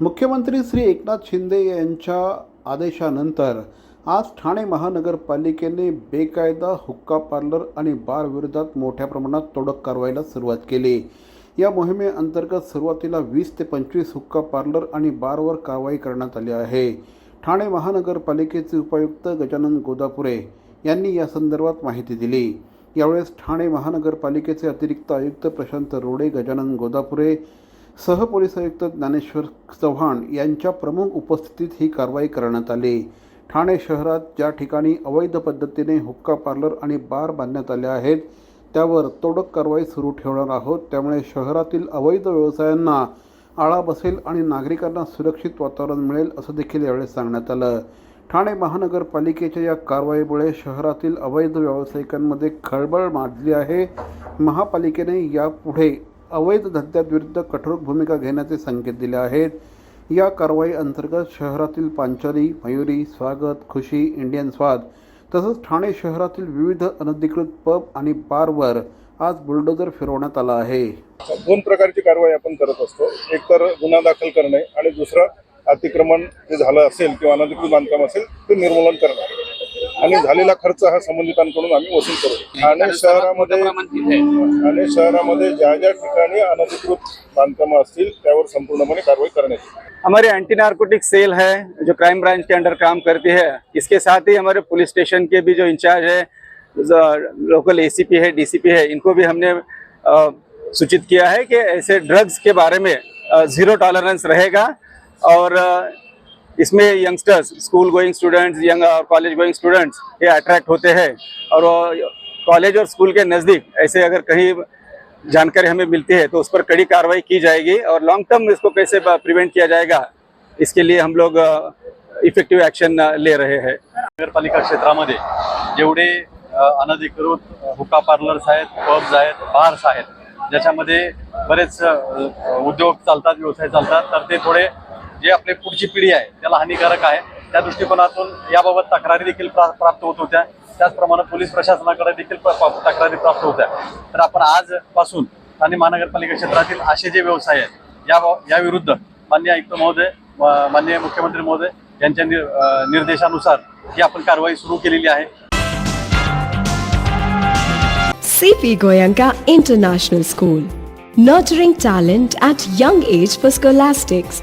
मुख्यमंत्री श्री एकनाथ शिंदे यांच्या आदेशानंतर आज ठाणे महानगरपालिकेने बेकायदा हुक्का पार्लर आणि बार विरोधात मोठ्या प्रमाणात तोडक कारवाईला सुरुवात केली. या मोहिमेअंतर्गत सुरुवातीला वीस ते पंचवीस हुक्का पार्लर आणि बारवर कारवाई करण्यात आली आहे. ठाणे महानगरपालिकेचे उपायुक्त गजानन गोदापुरे यांनी या संदर्भात माहिती दिली. यावेळेस ठाणे महानगरपालिकेचे अतिरिक्त आयुक्त प्रशांत रोडे गजानन गोदापुरे सहपोलीस आयुक्त ज्ञानेश्वर चव्हाण यांच्या प्रमुख उपस्थितीत ही कारवाई करण्यात आली. ठाणे शहरात ज्या ठिकाणी अवैध पद्धतीने हुक्का पार्लर आणि बार बांधण्यात आले आहेत त्यावर तोडक कारवाई सुरू ठेवणार आहोत. त्यामुळे शहरातील अवैध व्यवसायांना आळा बसेल आणि नागरिकांना सुरक्षित वातावरण मिळेल असं देखील यावेळी सांगण्यात आलं. ठाणे महानगरपालिकेच्या या कारवाईमुळे शहरातील अवैध व्यावसायिकांमध्ये खळबळ माजली आहे. महापालिकेने यापुढे अवैध धंद्यांविरुद्ध कठोर भूमिका घेण्याचे संकेत दिले आहेत. या कारवाई अंतर्गत शहरातील पांचाली मयुरी स्वागत खुशी इंडियन स्वाद तसंच ठाणे शहरातील विविध अनधिकृत पब आणि बारवर आज बुलडोजर फिरवण्यात आला आहे. दोन प्रकारची कारवाई आपण करत असतो. एक तर गुन्हा दाखल करणे आणि दुसरं अतिक्रमण जे झालं असेल किंवा अनधिकृत बांधकाम असेल ते निर्मूलन करणे. आणि झालेला खर्च हा संबंधितांकडून आम्ही वसूल करू. ठाणे शहरामध्ये ठाणे शहरामध्ये ज्या ज्या ठिकाणी अनधिकृत बांधकामं असतील त्यावर संपूर्णपणे कारवाई करण्यात येईल. हमारी एंटी नार्कोटिक सेल है जो क्राइम ब्रांच के अंडर काम करती है इसके साथ ही हमारे पुलिस स्टेशन के भी जो इंचार्ज है जो लोकल एसीपी है डीसीपी है इनको भी हमने सूचित किया है कि ऐसे ड्रग्स के बारे में ज़ीरो टॉलरेंस रहेगा और इसमें youngsters school going students young और कॉलेज गोइंग स्टूडेंट्स ये अट्रैक्ट होते हैं। और कॉलेज और स्कूल के नज़दीक ऐसे अगर कहीं जानकारी हमें मिलती है तो उस पर कड़ी कार्रवाई की जाएगी और लॉन्ग टर्म इसको कैसे प्रिवेंट किया जाएगा इसके लिए हम लोग इफेक्टिव एक्शन ले रहे हैं। नगरपालिका क्षेत्रामध्ये जेवढे अनधिकृत हुक्का पार्लर्स आहेत पब्स आहेत बार्स आहेत ज्याच्यामध्ये बरेच उद्योग चालतात व्यवसाय चालतात तर ते थोडे जे आपली पुढची पिढी आहे त्याला हानिकारक आहे त्या दृष्टिकोनातून याबाबत तक्रारी देखील प्रा- प्राप्त होत होत्या. त्याचप्रमाणे पोलीस प्रशासनाकडे देखील प्र- तक्रारी प्राप्त होत्या. तर आपण आजपासून ठाणे महानगरपालिका क्षेत्रातील असे जे व्यवसाय आहेत या या विरुद्ध मान्य आयुक्त महोदय माननीय मुख्यमंत्री महोदय यांच्या निर्देशानुसार ही आपण कारवाई सुरू केलेली आहे. CP Goenka international school nurturing talent at young age for scholastics